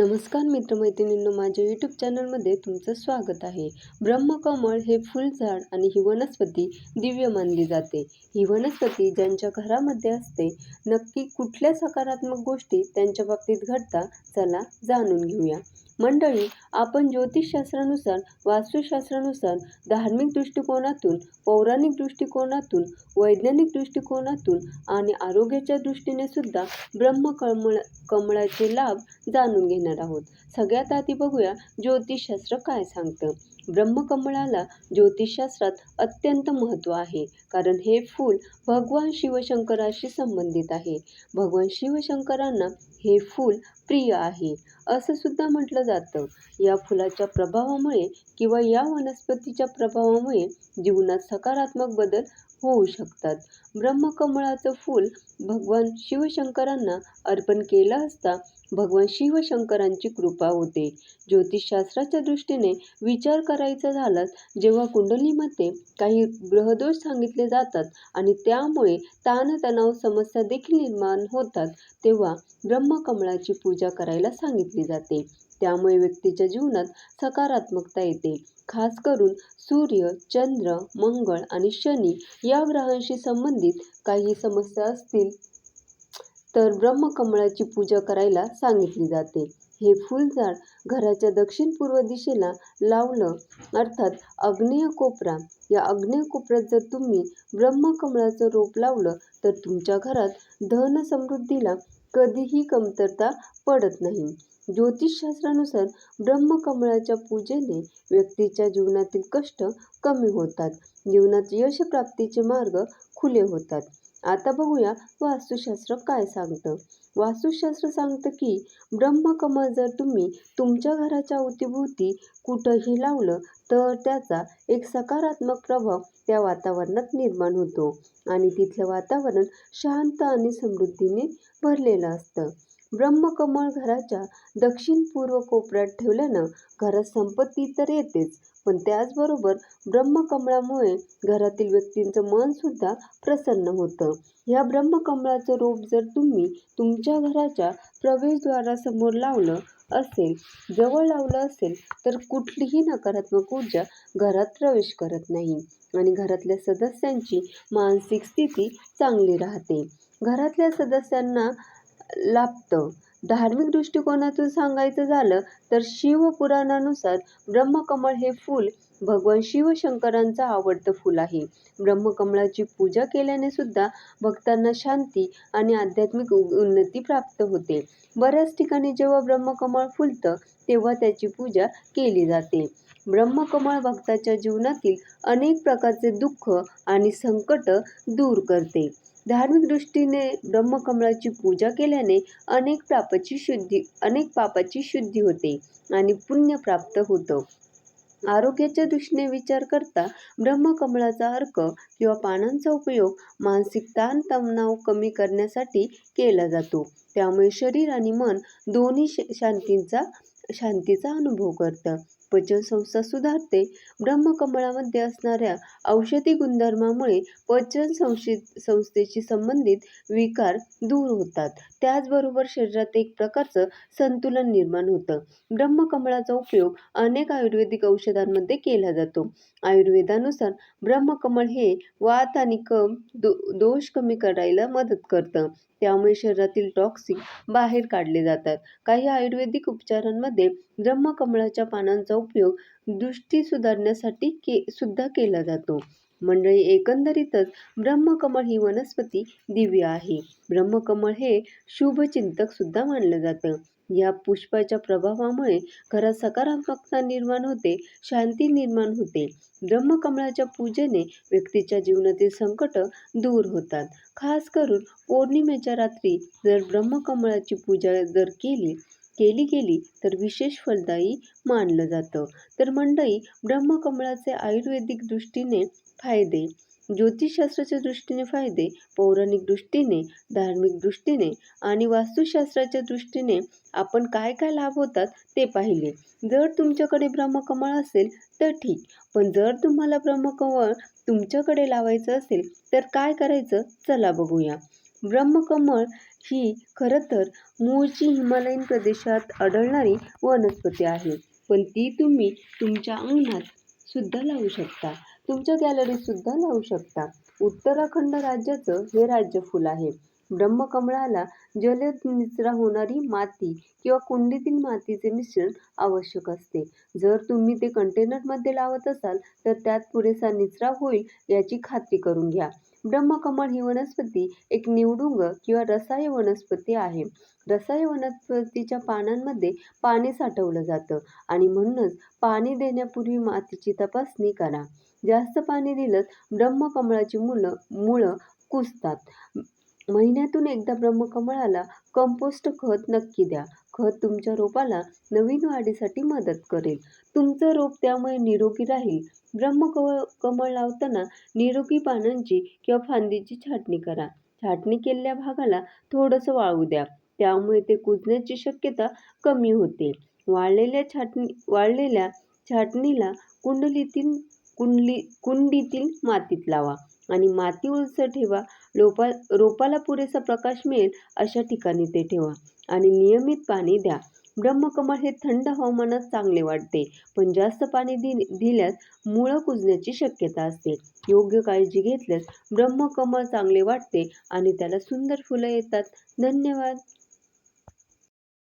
नमस्कार मित्रमैत्रिणींनो माझ्या यूट्यूब चॅनलमध्ये तुमचं स्वागत आहे. ब्रह्मकमळ हे फुलझाड आणि ही वनस्पती दिव्य मानली जाते. ही वनस्पती ज्यांच्या घरामध्ये असते नक्की कुठल्या सकारात्मक गोष्टी त्यांच्या बाबतीत घडता चला जाणून घेऊया. मंडळी आपण ज्योतिषशास्त्रानुसार वास्तुशास्त्रानुसार धार्मिक दृष्टिकोनातून पौराणिक दृष्टिकोनातून वैज्ञानिक दृष्टिकोनातून आणि आरोग्याच्या दृष्टीने सुद्धा ब्रह्मकमळ कमळाचे लाभ जाणून घेणार आहोत. सगळ्यात आधी बघूया ज्योतिषशास्त्र काय सांगतं. ब्रह्मकमळाला ज्योतिषशास्त्रात अत्यंत महत्त्व आहे. कारण हे फूल भगवान शिवशंकराशी संबंधित आहे. भगवान शिवशंकरांना हे फूल प्रिय आहे. असं सुद्धा म्हटलं जातं. या फुलाच्या प्रभावामुळे किंवा या वनस्पतीच्या प्रभावामुळे जीवनात सकारात्मक बदल होऊ शकतात. ब्रह्मकमळाचं फूल भगवान शिवशंकरांना अर्पण केलं असता भगवान शिवशंकरांची कृपा होते. ज्योतिषशास्त्राच्या दृष्टीने विचार करायचा झालाच जेव्हा कुंडलीमध्ये काही ग्रहदोष सांगितले जातात आणि त्यामुळे ताणतणाव समस्या देखील निर्माण होतात तेव्हा ब्रह्मकमळाची पूजा करायला सांगितली जाते. त्यामुळे व्यक्तीच्या जीवनात सकारात्मकता येते. खास करून सूर्य चंद्र मंगळ आणि शनी या ग्रहांशी संबंधित काही समस्या असतील. तर ब्रह्मकमळाची पूजा करायला सांगितली जाते. हे फुलझाड घराच्या दक्षिण पूर्व दिशेला लावलं अर्थात अग्नेय कोपरा या अग्नेय कोपऱ्यात जर तुम्ही ब्रह्मकमळाचं रोप लावलं तर तुमच्या घरात धन समृद्धीला कधीही कमतरता पडत नाही. ज्योतिषशास्त्रानुसार ब्रह्मकमळाच्या पूजेने व्यक्तीच्या जीवनातील कष्ट कमी होतात. जीवनात यशप्राप्तीचे मार्ग खुले होतात. आता बघूया वास्तुशास्त्र काय सांगतं. वास्तुशास्त्र सांगतं की ब्रह्मकमळ जर तुम्ही तुमच्या घराच्या अवतीभोवती कुठंही लावलं तर त्याचा एक सकारात्मक प्रभाव त्या वातावरणात निर्माण होतो. आणि तिथलं वातावरण शांत आणि समृद्धीने भरलेलं असतं. ब्रह्मकमळ घराच्या दक्षिण पूर्व कोपऱ्यात ठेवल्यानं घरात संपत्ती तर येतेच पण त्याचबरोबर ब्रह्मकमळामुळे घरातील व्यक्तींचं मन सुद्धा प्रसन्न होतं. या ब्रह्मकमळाचं रोप जर तुम्ही तुमच्या घराच्या प्रवेशद्वारासमोर लावलं असेल जवळ लावलं असेल तर कुठलीही नकारात्मक ऊर्जा घरात प्रवेश करत नाही आणि घरातल्या सदस्यांची मानसिक स्थिती चांगली राहते. घरातल्या सदस्यांना लाभतं. धार्मिक दृष्टिकोनातून सांगायचं झालं तर शिवपुराणानुसार ब्रह्मकमळ हे फूल भगवान शिवशंकरांचं आवडतं फूल आहे. ब्रह्मकमळाची पूजा केल्याने सुद्धा भक्तांना शांती आणि आध्यात्मिक उन्नती प्राप्त होते. बऱ्याच ठिकाणी जेव्हा ब्रह्मकमळ फुलतं तेव्हा त्याची पूजा केली जाते. ब्रह्मकमळ भक्ताच्या जीवनातील अनेक प्रकारचे दुःख आणि संकट दूर करते. धार्मिक दृष्टीने ब्रह्मकमळाची पूजा केल्याने अनेक पापाची शुद्धी अनेक पापाची शुद्धी होते आणि पुण्य प्राप्त होतं. आरोग्याच्या दृष्टीने विचार करता ब्रह्मकमळाचा अर्क किंवा पानांचा उपयोग मानसिक ताण तणाव कमी करण्यासाठी केला जातो. त्यामुळे शरीर आणि मन दोन्ही शांतींचा शांतीचा अनुभव करतं. पचनसंस्था सुधारते. ब्रह्मकमळामध्ये असणाऱ्या औषधी गुणधर्मामुळे पचन संशे संस्थेशी संबंधित विकार दूर होतात. त्याचबरोबर शरीरात एक प्रकारचं संतुलन निर्माण होतं. ब्रह्मकमळाचा उपयोग अनेक आयुर्वेदिक औषधांमध्ये केला जातो. आयुर्वेदानुसार ब्रह्मकमळ हे वात आणि कम दो दोष कमी करायला मदत करतं. त्यामुळे शरीरातील टॉक्सिक बाहेर काढले जातात. काही आयुर्वेदिक उपचारांमध्ये ब्रह्मकमळाच्या पानांचा उपयोग दृष्टी सुधारण्यासाठी के सुद्धा केला जातो. मंडळी एकंदरीतच ब्रह्मकमळ ही वनस्पती दिव्य आहे. ब्रह्मकमळ हे शुभचिंतक सुद्धा मानलं जातं. या पुष्पाच्या प्रभावामुळे घरात सकारात्मकता निर्माण होते शांती निर्माण होते. ब्रह्मकमळाच्या पूजेने व्यक्तीच्या जीवनातील संकट दूर होतात. खास करून पौर्णिमेच्या रात्री जर ब्रह्मकमळाची पूजा जर केली केली गेली तर विशेष फलदायी मानलं जातं. तर मंडळी ब्रह्मकमळाचे आयुर्वेदिक दृष्टीने फायदे ज्योतिषशास्त्राच्या दृष्टीने फायदे पौराणिक दृष्टीने धार्मिक दृष्टीने आणि वास्तुशास्त्राच्या दृष्टीने आपण काय काय लाभ होतात ते पाहिले. जर तुमच्याकडे ब्रह्मकमळ असेल तर ठीक पण जर तुम्हाला ब्रह्मकमळ तुमच्याकडे लावायचं असेल तर काय करायचं? चला बघूया. ब्रह्मकमळ ही खरं तर मूळची हिमालयीन प्रदेशात आढळणारी वनस्पती आहे. पण ती तुम्ही तुमच्या अंगणात सुद्धा लावू शकता. तुमच्या गॅलरीत सुद्धा लावू शकता. उत्तराखंड राज्याचं हे राज्यफूल आहे. ब्रह्मकमळाला जलद निचरा होणारी माती किंवा कुंडीतील मातीचे मिश्रण आवश्यक असते. जर तुम्ही ते कंटेनरमध्ये लावत असाल तर त्यात पुरेसा निचरा होईल याची खात्री करून घ्या. ब्रह्मकमळ ही वनस्पती एक निवडुंग किंवा रसाय वनस्पती आहे. रसाय वनस्पतीच्या पानांमध्ये पाणी साठवलं जातं आणि म्हणूनच पाणी देण्यापूर्वी मातीची तपासणी करा. जास्त पाणी दिलं ब्रह्मकमळाची मुलं मुळं कुजतात. महिन्यातून एकदा ब्रह्मकमळाला कंपोस्ट खत नक्की द्या. खत तुमच्या रोपाला नवीन वाढीसाठी मदत करेल. तुमचं रोप त्यामुळे निरोगी राहील. ब्रह्मकवळ कमळ लावताना निरोगी पानांची किंवा फांदीची छाटणी करा. छाटणी केलेल्या भागाला थोडंसं वाळू द्या. त्यामुळे ते कुजण्याची शक्यता कमी होते. वाळलेल्या छाटणी वाळलेल्या छाटणीला कुंडलीतील कुंडली कुंडीतील मातीत लावा. आणि माती उलसर ठेवा. लोपा रोपाला पुरेसा प्रकाश मिळेल अशा ठिकाणी ते ठेवा. आणि नियमित पाणी द्या. ब्रह्मकमळ हे थंड हवामानात चांगले वाटते पण जास्त पाणी दि दिल्यास मुळं कुजण्याची शक्यता असते. योग्य काळजी घेतल्यास ब्रह्मकमळ चांगले वाटते आणि त्याला सुंदर फुलं येतात. धन्यवाद.